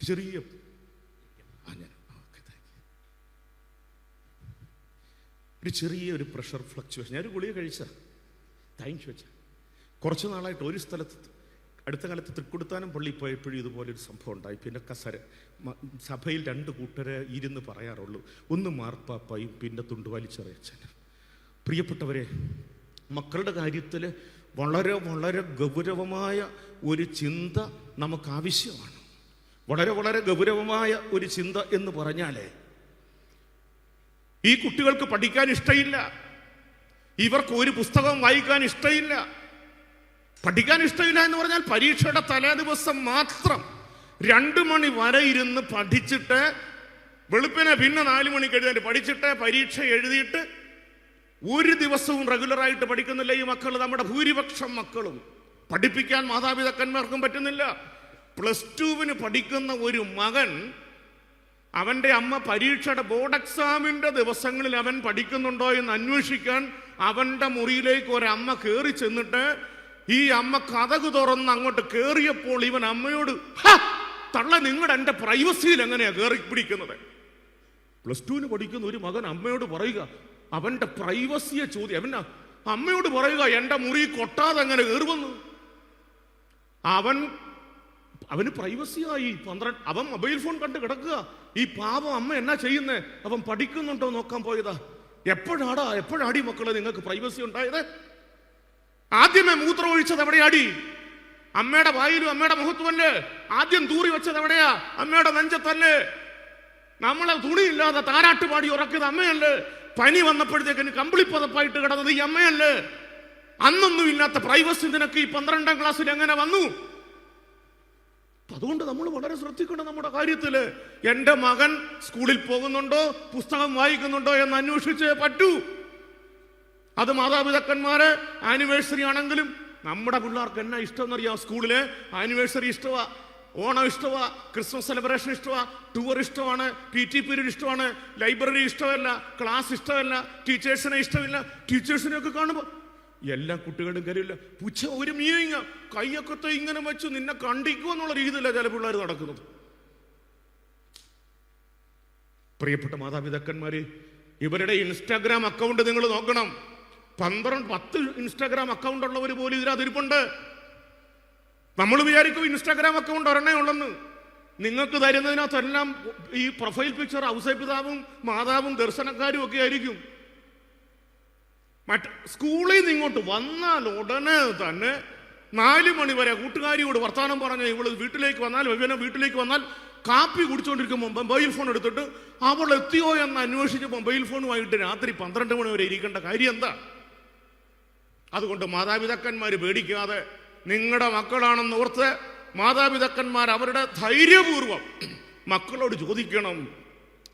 ചെറിയ ഒരു ചെറിയ ഒരു പ്രഷർ ഫ്ലക്ച്വേഷൻ ഞാൻ ഒരു ഗുളിക കഴിച്ച. താങ്ക് യു അച്ഛാ. കുറച്ച് നാളായിട്ട് ഒരു സ്ഥലത്ത് അടുത്ത കാലത്ത് തൃക്കൊടുത്താനും പള്ളി പോയപ്പോഴും ഇതുപോലെ ഒരു സംഭവം ഉണ്ടായി. പിന്നെ കസര. സഭയിൽ രണ്ട് കൂട്ടരെ ഇരുന്ന് പറയാറുള്ളൂ. ഒന്ന് മാർപ്പാപ്പായും പിന്നെ തുണ്ട് വലിച്ചെറിയച്ഛനും പ്രിയപ്പെട്ടവരെ മക്കളുടെ കാര്യത്തിൽ വളരെ വളരെ ഗൗരവമായ ഒരു ചിന്ത നമുക്ക് ആവശ്യമാണ് വളരെ വളരെ ഗൗരവമായ ഒരു ചിന്ത എന്ന് പറഞ്ഞാലേ ഈ കുട്ടികൾക്ക് പഠിക്കാൻ ഇഷ്ടമില്ല ഇവർക്ക് ഒരു പുസ്തകം വായിക്കാൻ ഇഷ്ടമില്ല പഠിക്കാൻ ഇഷ്ടമില്ല എന്ന് പറഞ്ഞാൽ പരീക്ഷയുടെ തലേ ദിവസം മാത്രം രണ്ടു മണി വരെ ഇരുന്ന് പഠിച്ചിട്ട് വെളുപ്പിനെ പിന്നെ നാലു മണിക്ക് എഴുതാൻ പഠിച്ചിട്ട് പരീക്ഷ എഴുതിയിട്ട് ഒരു ദിവസവും റെഗുലറായിട്ട് പഠിക്കുന്നില്ല ഈ മക്കൾ നമ്മുടെ ഭൂരിപക്ഷം മക്കളും പഠിപ്പിക്കാൻ മാതാപിതാക്കന്മാർക്കും പറ്റുന്നില്ല പ്ലസ് ടുവിന് പഠിക്കുന്ന ഒരു മകൻ അവന്റെ അമ്മ പരീക്ഷയുടെ ബോർഡ് എക്സാമിന്റെ ദിവസങ്ങളിൽ അവൻ പഠിക്കുന്നുണ്ടോ എന്ന് അന്വേഷിക്കാൻ അവന്റെ മുറിയിലേക്ക് ഒരമ്മ കയറി ചെന്നിട്ട് ഈ അമ്മ കഥക് തുറന്ന് അങ്ങോട്ട് കയറിയപ്പോൾ ഇവൻ അമ്മയോട് "ഹ! തള്ള നിങ്ങളുടെ എന്റെ പ്രൈവസിയിൽ എങ്ങനെയാണ് കയറി പിടിക്കുന്നത് പ്ലസ് ടുവിന് പഠിക്കുന്ന ഒരു മകൻ അമ്മയോട് പറയുക അവന്റെ പ്രൈവസിയെ ചോദ്യം. അവൻ അമ്മയോട് പറയുക എന്റെ മുറി കൊട്ടാതെ അങ്ങനെ കയറുമെന്ന്. അവൻ അവന് പ്രൈവസിയായി പന്ത്രണ്ട് അവൻ മൊബൈൽ ഫോൺ കണ്ട് കിടക്കുക. ഈ പാവം അമ്മ എന്നാ ചെയ്യുന്നേ? അവൻ പഠിക്കുന്നുണ്ടോ? നോക്കാൻ പോയതാ. എപ്പോഴാടാ എപ്പോഴാടി മക്കളെ നിങ്ങൾക്ക് പ്രൈവസി ഉണ്ടായത്? ആദ്യമേ മൂത്രം ഒഴിച്ചത് എവിടെയാടി? അമ്മയുടെ വായിലും അമ്മയുടെ മുഖത്തുമല്ലേ ആദ്യം തൂറി വെച്ചത് എവിടെയാ? അമ്മയുടെ നെഞ്ചത്തല്ലേ? നമ്മളെ തുണിയില്ലാതെ താരാട്ട് പാടി ഉറക്കിയത് അമ്മയല്ലേ? പനി വന്നപ്പോഴത്തേക്കിന് കമ്പിളിപ്പതപ്പായിട്ട് കിടന്നത് ഈ അമ്മയല്ലേ? അന്നൊന്നും ഇല്ലാത്ത പ്രൈവസി നിനക്ക് ഈ പന്ത്രണ്ടാം ക്ലാസ്സിൽ എങ്ങനെ വന്നു? അതുകൊണ്ട് നമ്മൾ വളരെ ശ്രദ്ധിക്കണം നമ്മുടെ കാര്യത്തിൽ. എന്റെ മകൻ സ്കൂളിൽ പോകുന്നുണ്ടോ? പുസ്തകം വായിക്കുന്നുണ്ടോ എന്ന് അന്വേഷിച്ചേ പറ്റൂ. അത് മാതാപിതാക്കന്മാര് ആനിവേഴ്സറി ആണെങ്കിലും നമ്മുടെ പിള്ളേർക്ക് എന്നാ ഇഷ്ടം എന്നറിയാം സ്കൂളിലെ ആനിവേഴ്സറി ഇഷ്ടമാ ഓണം ഇഷ്ടമാ ക്രിസ്മസ് സെലിബ്രേഷൻ ഇഷ്ടമാ ടൂർ ഇഷ്ടമാണ് പി ടി പീരീഡ് ഇഷ്ടമാണ് ലൈബ്രറി ഇഷ്ടമല്ല ക്ലാസ് ഇഷ്ടമല്ല ടീച്ചേഴ്സിനെ ഇഷ്ടമില്ല ടീച്ചേഴ്സിനെ ഒക്കെ കാണുമ്പോൾ എല്ലാ കുട്ടികളും കരുവില്ല പുച്ഛ ഒരു മീനിങ് കൈയൊക്കത്തെ ഇങ്ങനെ വെച്ച് നിന്നെ കണ്ടിക്കൂ എന്നുള്ള രീതിയിലാണ് ചില പിള്ളേർ നടക്കുന്നത്. പ്രിയപ്പെട്ട മാതാപിതാക്കന്മാര് ഇവരുടെ ഇൻസ്റ്റാഗ്രാം അക്കൗണ്ട് നിങ്ങൾ നോക്കണം. പന്ത്രണ്ട് പത്ത് ഇൻസ്റ്റാഗ്രാം അക്കൗണ്ട് ഉള്ളവർ പോലും ഇതിനകത്തിരിപ്പുണ്ട് നമ്മൾ വിചാരിക്കും ഇൻസ്റ്റാഗ്രാം അക്കൗണ്ട് ഒരെണ്ണേ ഉള്ളെന്ന്. നിങ്ങൾക്ക് തരുന്നതിനകത്തെല്ലാം ഈ പ്രൊഫൈൽ പിക്ചർ ഔസൈ പിതാവും മാതാവും ദർശനക്കാരും ഒക്കെ ആയിരിക്കും. മറ്റ് സ്കൂളിൽ നിന്ന് ഇങ്ങോട്ട് വന്നാൽ ഉടനെ തന്നെ നാല് മണി വരെ കൂട്ടുകാരിയോട് വർത്തമാനം പറഞ്ഞ ഇവൾ വീട്ടിലേക്ക് വന്നാൽ വിവന വീട്ടിലേക്ക് വന്നാൽ കാപ്പി കുടിച്ചുകൊണ്ടിരിക്കുമ്പോൾ മൊബൈൽ ഫോൺ എടുത്തിട്ട് അവൾ എത്തിയോ എന്ന് അന്വേഷിച്ച് മൊബൈൽ ഫോണുമായിട്ട് രാത്രി പന്ത്രണ്ട് മണി വരെ ഇരിക്കേണ്ട കാര്യം എന്താ? അതുകൊണ്ട് മാതാപിതാക്കന്മാർ പേടിക്കാതെ നിങ്ങളുടെ മക്കളാണെന്ന് ഓർത്ത് മാതാപിതാക്കന്മാർ അവരുടെ ധൈര്യപൂർവം മക്കളോട് ചോദിക്കണം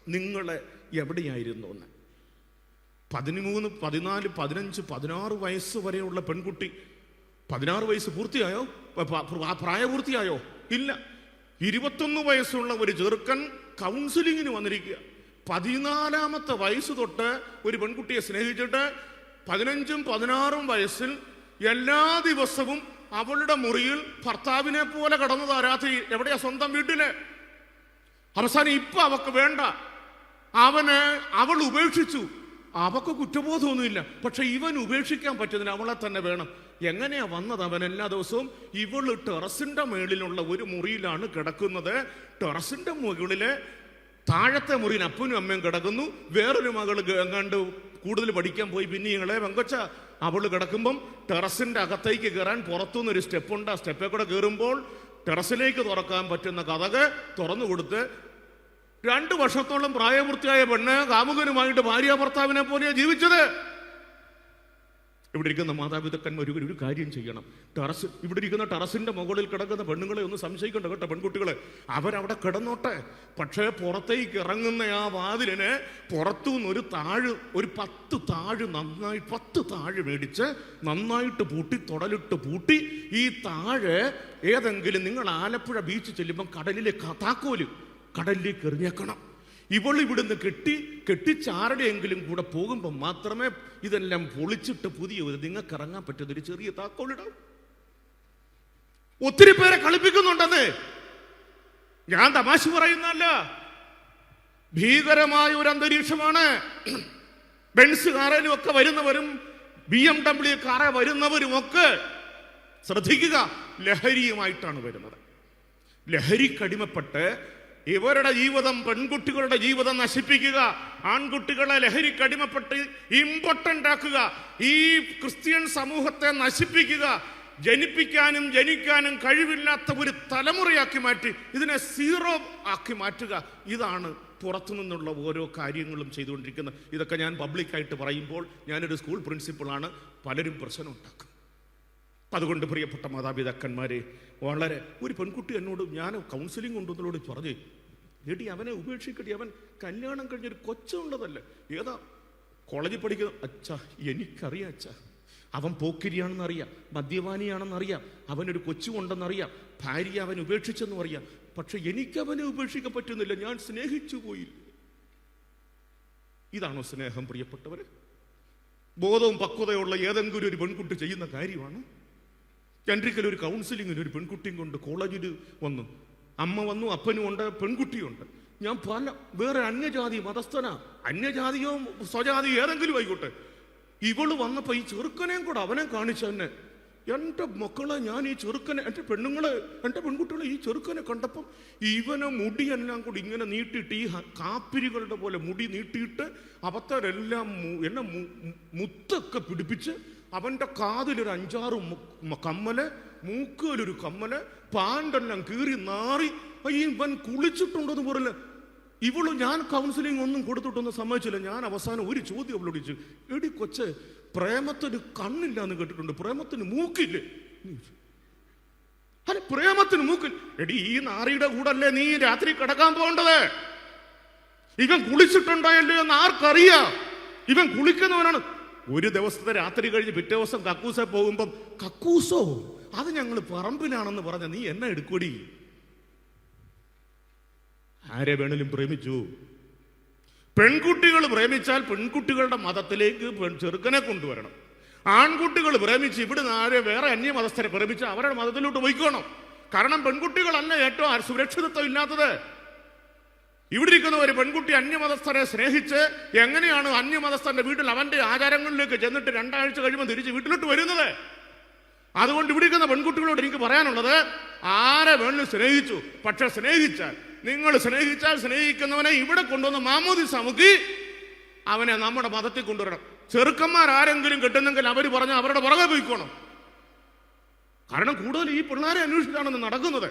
നിങ്ങൾ എവിടെയായിരുന്നു എന്ന് പതിമൂന്ന് പതിനാല് പതിനഞ്ച് പതിനാറ് വയസ്സ് വരെയുള്ള പെൺകുട്ടി. പതിനാറ് വയസ്സ് പൂർത്തിയായോ? പ്രായപൂർത്തിയായോ? ഇല്ല. ഇരുപത്തൊന്ന് വയസ്സുള്ള ഒരു ചെറുക്കൻ കൗൺസിലിങ്ങിന് വന്നിരിക്കുക. പതിനാലാമത്തെ വയസ്സ് തൊട്ട് ഒരു പെൺകുട്ടിയെ സ്നേഹിച്ചിട്ട് പതിനഞ്ചും പതിനാറും വയസ്സിൽ എല്ലാ ദിവസവും അവളുടെ മുറിയിൽ ഭർത്താവിനെ പോലെ കടന്നതാ രാത്രി. എവിടെയാ സ്വന്തം വീട്ടിൽ? അവസാനം ഇപ്പൊ അവക്ക് വേണ്ട. അവന് അവൾ ഉപേക്ഷിച്ചു. അവക്ക് കുറ്റബോധമൊന്നുമില്ല. പക്ഷെ ഇവൻ ഉപേക്ഷിക്കാൻ പറ്റുന്നില്ല അവളെ തന്നെ വേണം. എങ്ങനെയാ വന്നത് അവൻ എല്ലാ ദിവസവും? ഇവൾ ടെറസിന്റെ മേളിലുള്ള ഒരു മുറിയിലാണ് കിടക്കുന്നത്. ടെറസിന്റെ മുകളിൽ താഴത്തെ മുറിയിൽ അപ്പനും അമ്മയും കിടക്കുന്നു. വേറൊരു മകൾ എങ്ങാണ്ട് കൂടുതൽ പഠിക്കാൻ പോയി. പിന്നെ ഇങ്ങളെ വെങ്കച്ച അവൾ കിടക്കുമ്പം ടെറസിന്റെ അകത്തേക്ക് കയറാൻ പുറത്തുനിന്ന് ഒരു സ്റ്റെപ്പ് ഉണ്ട് ആ സ്റ്റെപ്പേ കൂടെ കയറുമ്പോൾ ടെറസിലേക്ക് തുറക്കാൻ പറ്റുന്ന കഥക് തുറന്നു കൊടുത്ത് രണ്ട് വർഷത്തോളം പ്രായപൂർത്തിയായ പെണ്ണ് കാമുകനുമായിട്ട് ഭാര്യ ഭർത്താവിനെ പോലെയാണ് ജീവിച്ചത്. ഇവിടെ ഇരിക്കുന്ന മാതാപിതാക്കന്മാർ ഒരു ഒരു കാര്യം ചെയ്യണം. ടെറസ് ഇവിടെ ഇരിക്കുന്ന ടെറസിന്റെ മുകളിൽ കിടക്കുന്ന പെണ്ണുങ്ങളെ ഒന്ന് സംശയിക്കണ്ട കേട്ടോ പെൺകുട്ടികളെ. അവരവിടെ കിടന്നോട്ടെ. പക്ഷേ പുറത്തേക്ക് ഇറങ്ങുന്ന ആ വാതിലിന് പുറത്തുനിന്ന് ഒരു താഴ് ഒരു പത്ത് താഴ് നന്നായി പത്ത് താഴ് മേടിച്ച് നന്നായിട്ട് പൂട്ടി തുടലിട്ട് പൂട്ടി ഈ താഴ് ഏതെങ്കിലും നിങ്ങൾ ആലപ്പുഴ ബീച്ച് ചെല്ലുമ്പോൾ കടലിലെ താക്കോൽ കടലിലേക്ക് എറിഞ്ഞേക്കണം. ഇവൾ ഇവിടുന്ന് കെട്ടി കെട്ടിച്ചാരുടെയെങ്കിലും കൂടെ പോകുമ്പോൾ മാത്രമേ ഇതെല്ലാം പൊളിച്ചിട്ട് പുതിയ ഒരു നിങ്ങൾക്ക് ഇറങ്ങാൻ പറ്റുന്ന ഒരു ചെറിയ താക്കോലിടാം ഒത്തിരി പേരെ കളിപ്പിക്കുന്നുണ്ടെന്ന് ഞാൻ തമാശ പറയുന്നല്ല ഭീകരമായ ഒരു അന്തരീക്ഷമാണ്. ബെൻസ് കാറിലും ഒക്കെ വരുന്നവരും ബി എം ഡബ്ല്യു കാറെ വരുന്നവരും ഒക്കെ ശ്രദ്ധിക്കുക ലഹരിയുമായിട്ടാണ് വരുന്നത്. ലഹരിക്കടിമപ്പെട്ട് ഇവരുടെ ജീവിതം പെൺകുട്ടികളുടെ ജീവിതം നശിപ്പിക്കുക ആൺകുട്ടികളെ ലഹരിക്കടിമപ്പെട്ട് ഇമ്പോർട്ടന്റ് ആക്കുക ഈ ക്രിസ്ത്യൻ സമൂഹത്തെ നശിപ്പിക്കുക ജനിപ്പിക്കാനും ജനിക്കാനും കഴിവില്ലാത്ത ഒരു തലമുറയാക്കി മാറ്റി ഇതിനെ സീറോ ആക്കി മാറ്റുക. ഇതാണ് പുറത്തു നിന്നുള്ള ഓരോ കാര്യങ്ങളും ചെയ്തുകൊണ്ടിരിക്കുന്നത്. ഇതൊക്കെ ഞാൻ പബ്ലിക്കായിട്ട് പറയുമ്പോൾ ഞാനൊരു സ്കൂൾ പ്രിൻസിപ്പളാണ്. പലരും പ്രശ്നം ഉണ്ടാക്കും അപ്പം അതുകൊണ്ട് പ്രിയപ്പെട്ട മാതാപിതാക്കന്മാരെ വളരെ ഒരു പെൺകുട്ടി എന്നോട് ഞാൻ കൗൺസിലിംഗ് ഉണ്ടെന്നോട് പറഞ്ഞു എടി അവനെ ഉപേക്ഷിക്കടി. അവൻ കല്യാണം കഴിഞ്ഞൊരു കൊച്ചുള്ളതല്ലേ ഏതാ കോളേജിൽ പഠിക്കുന്ന അച്ഛാ എനിക്കറിയാം അച്ഛാ. അവൻ പോക്കിരിയാണെന്ന് അറിയാം മദ്യപാനിയാണെന്ന് അറിയാം അവനൊരു കൊച്ചു അറിയാം ഭാര്യ അവൻ ഉപേക്ഷിച്ചെന്നും അറിയാം പക്ഷെ എനിക്കവനെ ഉപേക്ഷിക്കാൻ പറ്റുന്നില്ല. ഞാൻ സ്നേഹിച്ചു പോയി ഇതാണോ സ്നേഹം പ്രിയപ്പെട്ടവർ ബോധവും പക്വതയുള്ള ഏതെങ്കിലും ഒരു പെൺകുട്ടി ചെയ്യുന്ന കാര്യമാണ് ചന്ദ്രിക്കൽ ഒരു കൗൺസിലിങ്ങിന് ഒരു പെൺകുട്ടിയും കൊണ്ട് കോളേജിൽ വന്നു. അമ്മ വന്നു അപ്പനും ഉണ്ട് പെൺകുട്ടിയുണ്ട്. ഞാൻ പല വേറെ അന്യജാതി മതസ്ഥന. അന്യജാതിയോ സ്വജാതിയോ ഏതെങ്കിലും ആയിക്കോട്ടെ. ഇവൾ വന്നപ്പോ ഈ ചെറുക്കനെയും കൂടെ അവനെ കാണിച്ചു തന്നെ. എന്റെ മക്കളെ ഞാൻ ഈ ചെറുക്കനെ എന്റെ പെണ്ണുങ്ങളെ എന്റെ പെൺകുട്ടികളെ ഈ ചെറുക്കനെ കണ്ടപ്പം ഇവനെ മുടി മുടിയെല്ലാം കൂടി ഇങ്ങനെ നീട്ടിയിട്ട് ഈ കാപ്പിരികളുടെ പോലെ മുടി നീട്ടിയിട്ട് അവത്തരെല്ലാം എന്നെ മുത്തൊക്കെ പിടിപ്പിച്ച് അവന്റെ കാതിലൊരു അഞ്ചാറ് കമ്മൽ മൂക്കിലൊരു കമ്മൽ പാണ്ടെല്ലാം കീറി നാറി ഇവൻ കുളിച്ചിട്ടുണ്ടെന്ന് പറയില്ല ഇവൾ ഞാൻ കൗൺസിലിംഗ് ഒന്നും കൊടുത്തിട്ടൊന്നും സമ്മതിച്ചില്ല. ഞാൻ അവസാനം ഒരു ചോദ്യം അവളോട് ചോദിച്ചു. എടി കൊച്ച് പ്രേമത്തിന് കണ്ണില്ല എന്ന് കേട്ടിട്ടുണ്ട്. പ്രേമത്തിന് മൂക്കില്ലേ? അല്ല പ്രേമത്തിന് മൂക്കിൽ എടി ഈ നാറിയുടെ കൂടല്ലേ നീ രാത്രി കിടക്കാൻ പോകേണ്ടത്? ഇവൻ കുളിച്ചിട്ടുണ്ടോ കുളിച്ചിട്ടുണ്ടായല്ലോ എന്ന് ആർക്കറിയാം. ഇവൻ കുളിക്കുന്നവനാണ്. ഒരു ദിവസത്തെ രാത്രി കഴിഞ്ഞ് പിറ്റേ ദിവസം കക്കൂസ പോകുമ്പം കക്കൂസോ? അത് ഞങ്ങൾ പറമ്പിനാണെന്ന് പറഞ്ഞ നീ എന്നെ എടുക്കൂടി ആരെ വേണേലും പ്രേമിച്ചു. പെൺകുട്ടികൾ പ്രേമിച്ചാൽ പെൺകുട്ടികളുടെ മതത്തിലേക്ക് ചെറുക്കനെ കൊണ്ടുവരണം. ആൺകുട്ടികൾ പ്രേമിച്ച് ഇവിടെ ആരെ വേറെ അന്യമതസ്ഥരെ പ്രേമിച്ച് അവരുടെ മതത്തിലോട്ട് പോയിക്കോണം. കാരണം പെൺകുട്ടികളല്ല ഏറ്റവും സുരക്ഷിതത്വം ഇല്ലാത്തത്. ഇവിടെ ഇരിക്കുന്ന ഒരു പെൺകുട്ടി അന്യമതസ്ഥരെ സ്നേഹിച്ച് എങ്ങനെയാണ് അന്യമതസ്ഥന്റെ വീട്ടിൽ അവന്റെ ആചാരങ്ങളിലേക്ക് ചെന്നിട്ട് രണ്ടാഴ്ച കഴിയുമ്പോൾ തിരിച്ച് വീട്ടിലോട്ട് വരുന്നത്? അതുകൊണ്ട് ഇവിടെ ഇരിക്കുന്ന പെൺകുട്ടികളോട് എനിക്ക് പറയാനുള്ളത് ആരെ വേണമെങ്കിലും സ്നേഹിച്ചു. പക്ഷെ സ്നേഹിച്ചാൽ നിങ്ങൾ സ്നേഹിച്ചാൽ സ്നേഹിക്കുന്നവനെ ഇവിടെ കൊണ്ടുവന്ന് മാമോദി സമുക്കി അവനെ നമ്മുടെ മതത്തിൽ കൊണ്ടുവരണം. ചെറുക്കന്മാർ ആരെങ്കിലും കിട്ടുന്നെങ്കിൽ അവർ പറഞ്ഞ് അവരുടെ പുറകെ പോയിക്കോണം. കാരണം കൂടുതൽ ഈ പിള്ളേരെ അന്വേഷിച്ചാണ് നടക്കുന്നത്.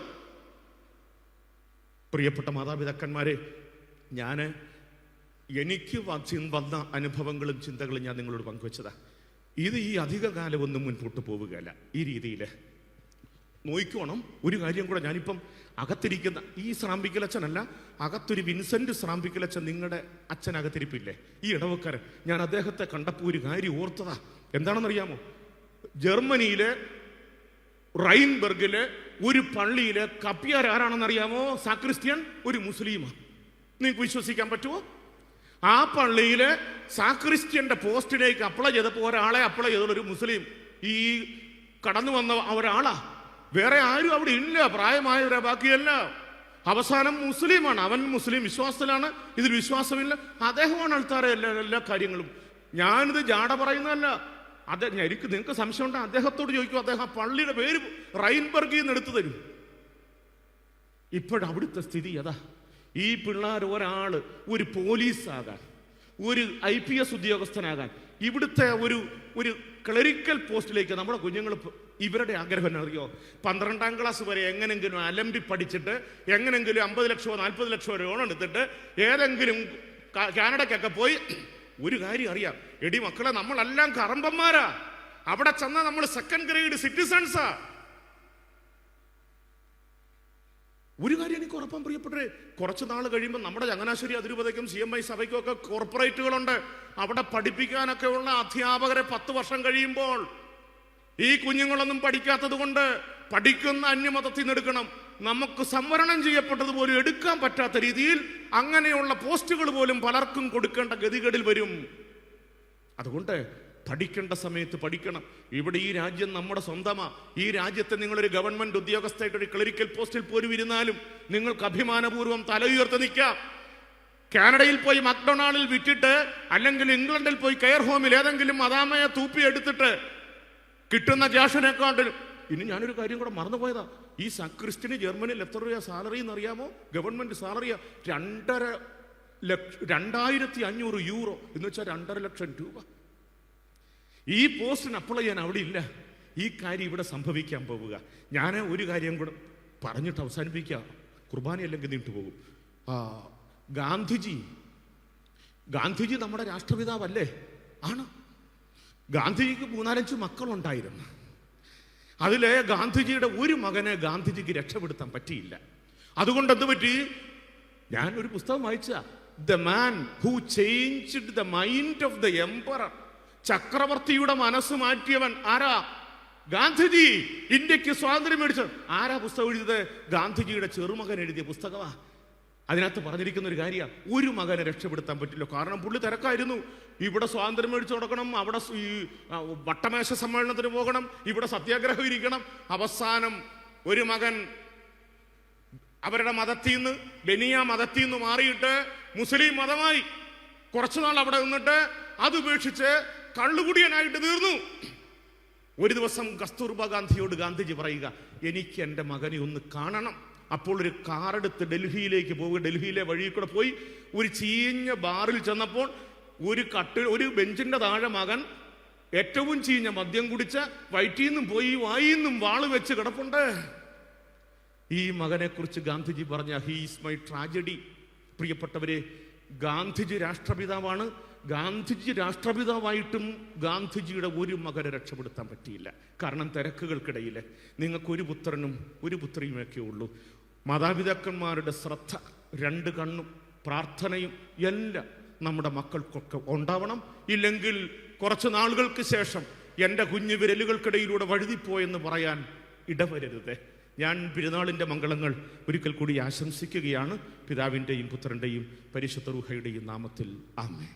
പ്രിയപ്പെട്ട മാതാപിതാക്കന്മാരെ ഞാൻ എനിക്ക് വന്ന അനുഭവങ്ങളും ചിന്തകളും ഞാൻ നിങ്ങളോട് പങ്കുവച്ചതാ. ഇത് ഈ അധിക കാലമൊന്നും മുൻപോട്ട് പോവുകയല്ല ഈ രീതിയിൽ നോയിക്കോണം ഒരു കാര്യം കൂടെ ഞാനിപ്പം അകത്തിരിക്കുന്ന ഈ സ്രാമ്പിക്കലച്ഛനല്ല അകത്തൊരു വിൻസെന്റ് സ്രാമ്പിക്കലച്ഛൻ നിങ്ങളുടെ അച്ഛൻ അകത്തിരിപ്പില്ലേ ഈ ഇടവക്കാരൻ. ഞാൻ അദ്ദേഹത്തെ കണ്ടപ്പോൾ ഒരു കാര്യം ഓർത്തതാ. എന്താണെന്നറിയാമോ? ജർമ്മനിയിലെ റൈൻബർഗിലെ ഒരു പള്ളിയിലെ കപ്പിയാർ ആരാണെന്നറിയാമോ? സാക്രിസ്ത്യൻ ഒരു മുസ്ലിമാണ് നിങ്ങൾക്ക് വിശ്വസിക്കാൻ പറ്റുമോ? ആ പള്ളിയിലെ സാക്രിസ്ത്യന്റെ പോസ്റ്റിലേക്ക് അപ്ലൈ ചെയ്തപ്പോൾ ഒരാളെ അപ്ലൈ ചെയ്തുള്ള ഒരു മുസ്ലിം. ഈ കടന്നു വന്ന ഒരാളാ. വേറെ ആരും അവിടെ ഇല്ല. പ്രായമായവരെ. ബാക്കിയല്ല. അവസാനം മുസ്ലിമാണ്. അവൻ മുസ്ലിം വിശ്വാസത്തിലാണ്. ഇതിൽ വിശ്വാസമില്ല. അദ്ദേഹമാണ് അൾത്താറെ എല്ലാ എല്ലാ കാര്യങ്ങളും. ഞാനിത് ജാട പറയുന്നതല്ല. അത് എനിക്ക് നിങ്ങൾക്ക് സംശയം ഉണ്ടോ അദ്ദേഹത്തോട് ചോദിക്കും അദ്ദേഹം പള്ളിയുടെ പേര് റൈൻബർഗിൽ നിന്ന് എടുത്തു തരും. ഇപ്പോഴവിടുത്തെ സ്ഥിതി അതാ. ഈ പിള്ളേർ ഒരാൾ ഒരു പോലീസാകാൻ ഒരു ഐ പി എസ് ഉദ്യോഗസ്ഥനാകാൻ ഇവിടുത്തെ ഒരു ഒരു ക്ലറിക്കൽ പോസ്റ്റിലേക്ക് നമ്മുടെ കുഞ്ഞുങ്ങൾ ഇവരുടെ ആഗ്രഹം എന്നാ അറിയോ? പന്ത്രണ്ടാം ക്ലാസ് വരെ എങ്ങനെങ്കിലും അലമ്പി പഠിച്ചിട്ട് എങ്ങനെങ്കിലും അമ്പത് ലക്ഷമോ നാൽപ്പത് ലക്ഷമോ ലോൺ എടുത്തിട്ട് ഏതെങ്കിലും കാനഡക്കൊക്കെ പോയി ഒരു കാര്യം അറിയാം. എടി മക്കളെ നമ്മളെല്ലാം കറമ്പന്മാരാ. അവിടെ ചെന്നാൽ നമ്മൾ സെക്കൻഡ് ഗ്രേഡ് സിറ്റിസൺസാ ഒരു കാര്യം എനിക്ക് ഉറപ്പാൻ പ്രിയപ്പെട്ടേ കുറച്ച് നാൾ കഴിയുമ്പോൾ നമ്മുടെ ചങ്ങനാശ്ശേരി അതിരൂപതയ്ക്കും സി എം ഐ സഭയ്ക്കും ഒക്കെ കോർപ്പറേറ്റുകളുണ്ട് അവിടെ പഠിപ്പിക്കാനൊക്കെ ഉള്ള അധ്യാപകരെ പത്ത് വർഷം കഴിയുമ്പോൾ ഈ കുഞ്ഞുങ്ങളൊന്നും പഠിക്കാത്തത് കൊണ്ട് പഠിക്കുന്ന അന്യമതത്തിൽ നിന്ന് എടുക്കണം. നമുക്ക് സംവരണം ചെയ്യപ്പെട്ടത് പോലും എടുക്കാൻ പറ്റാത്ത രീതിയിൽ അങ്ങനെയുള്ള പോസ്റ്റുകൾ പോലും പലർക്കും കൊടുക്കേണ്ട ഗതികേടിൽ വരും. അതുകൊണ്ട് പഠിക്കേണ്ട സമയത്ത് പഠിക്കണം. ഇവിടെ ഈ രാജ്യം നമ്മുടെ സ്വന്തമാ. ഈ രാജ്യത്തെ നിങ്ങളൊരു ഗവൺമെന്റ് ഉദ്യോഗസ്ഥയായിട്ട് ഒരു ക്ലറിക്കൽ പോസ്റ്റിൽ പോലും ഇരുന്നാലും നിങ്ങൾക്ക് അഭിമാനപൂർവം തല നിൽക്കാം. കാനഡയിൽ പോയി മക്ഡൊണാൾഡിൽ വിറ്റിട്ട് അല്ലെങ്കിൽ ഇംഗ്ലണ്ടിൽ പോയി കെയർ ഹോമിൽ ഏതെങ്കിലും മതാമയെ തൂപ്പി എടുത്തിട്ട് കിട്ടുന്ന ക്യാഷിനെക്കാട്ടിലും ഇനി ഞാനൊരു കാര്യം കൂടെ മറന്നുപോയതാ. ഈ സക്രിസ്റ്റിന് ജർമ്മനിയിൽ എത്ര രൂപ സാലറി എന്നറിയാമോ? ഗവൺമെന്റ് സാലറിയാ രണ്ടര ലക്ഷ രണ്ടായിരത്തി അഞ്ഞൂറ് യൂറോ. എന്ന് വെച്ചാൽ രണ്ടര ലക്ഷം രൂപ. ഈ പോസ്റ്റിന് അപ്ലൈ ചെയ്യാൻ അവിടെ ഇല്ല. ഈ കാര്യം ഇവിടെ സംഭവിക്കാൻ പോവുക. ഞാൻ ഒരു കാര്യം കൂടെ പറഞ്ഞിട്ട് അവസാനിപ്പിക്കാം. കുർബാനയല്ലെങ്കിൽ നീണ്ടുപോകും ആ ഗാന്ധിജി. ഗാന്ധിജി നമ്മുടെ രാഷ്ട്രപിതാവല്ലേ? ആണ്. ഗാന്ധിജിക്ക് മൂന്നാലഞ്ച് മക്കളുണ്ടായിരുന്നു. അതിലെ ഗാന്ധിജിയുടെ ഒരു മകനെ ഗാന്ധിജിക്ക് രക്ഷപ്പെടുത്താൻ പറ്റിയില്ല. അതുകൊണ്ട് എന്ത് പറ്റി? ഞാൻ ഒരു പുസ്തകം വായിച്ച the man who changed the mind of the emperor ചക്രവർത്തിയുടെ മനസ്സ് മാറ്റിയവൻ ആരാ? ഗാന്ധിജി ഇന്ത്യയ്ക്ക് സ്വാതന്ത്ര്യം മേടിച്ചത് ആരാ പുസ്തകം എഴുതിയത്? ഗാന്ധിജിയുടെ ചെറുമകൻ എഴുതിയ പുസ്തകമാ. അതിനകത്ത് പറഞ്ഞിരിക്കുന്ന ഒരു കാര്യമാണ് ഒരു മകനെ രക്ഷപ്പെടുത്താൻ പറ്റില്ല. കാരണം പുള്ളി തിരക്കായിരുന്നു. ഇവിടെ സ്വാതന്ത്ര്യം മേടിച്ചു കൊടുക്കണം അവിടെ വട്ടമേശ സമ്മേളനത്തിന് പോകണം ഇവിടെ സത്യാഗ്രഹം ഇരിക്കണം. അവസാനം ഒരു മകൻ അവരുടെ മതത്തിൽ നിന്ന് ബനിയ മതത്തിൽ നിന്ന് മാറിയിട്ട് മുസ്ലിം മതമായി കുറച്ചുനാൾ അവിടെ നിന്നിട്ട് അത് ഉപേക്ഷിച്ച് കള്ളുകുടിയനായിട്ട് തീർന്നു. ഒരു ദിവസം കസ്തൂർബ ഗാന്ധിയോട് ഗാന്ധിജി പറയുക എനിക്ക് എന്റെ മകനെ ഒന്ന് കാണണം. അപ്പോൾ ഒരു കാറെടുത്ത് ഡൽഹിയിലേക്ക് പോവുക. ഡൽഹിയിലെ വഴിയിൽ കൂടെ പോയി ഒരു ചീഞ്ഞ ബാറിൽ ചെന്നപ്പോൾ ഒരു കട്ട് ഒരു ബെഞ്ചിന്റെ താഴെ മകൻ ഏറ്റവും ചീഞ്ഞ മദ്യം കുടിച്ച വയറ്റിൽ നിന്നും പോയി വായിൽ നിന്നും വാൾ വെച്ച് കിടപ്പുണ്ട്. ഈ മകനെ കുറിച്ച് ഗാന്ധിജി പറഞ്ഞ ഹീസ് മൈ ട്രാജഡി. പ്രിയപ്പെട്ടവരെ ഗാന്ധിജി രാഷ്ട്രപിതാവാണ്. ഗാന്ധിജി രാഷ്ട്രപിതാവായിട്ടും ഗാന്ധിജിയുടെ ഒരു മകനെ രക്ഷപ്പെടുത്താൻ പറ്റിയില്ല. കാരണം തിരക്കുകൾക്കിടയിൽ നിങ്ങൾക്ക് ഒരു പുത്രനും ഒരു പുത്രിയുമൊക്കെ ഉള്ളൂ മാതാപിതാക്കന്മാരുടെ ശ്രദ്ധ രണ്ട് കണ്ണും പ്രാർത്ഥനയും എല്ലാം നമ്മുടെ മക്കൾക്കൊക്കെ ഉണ്ടാവണം. ഇല്ലെങ്കിൽ കുറച്ച് നാളുകൾക്ക് ശേഷം എന്റെ കുഞ്ഞു വിരലുകൾക്കിടയിലൂടെ വഴുതിപ്പോയെന്ന് പറയാൻ ഇടവരരുത്. ഞാൻ പെരുന്നാളിന്റെ മംഗളങ്ങൾ ഒരിക്കൽ കൂടി ആശംസിക്കുകയാണ്. പിതാവിന്റെയും പുത്രന്റെയും പരിശുദ്ധ റുഹയുടെയും നാമത്തിൽ ആമേ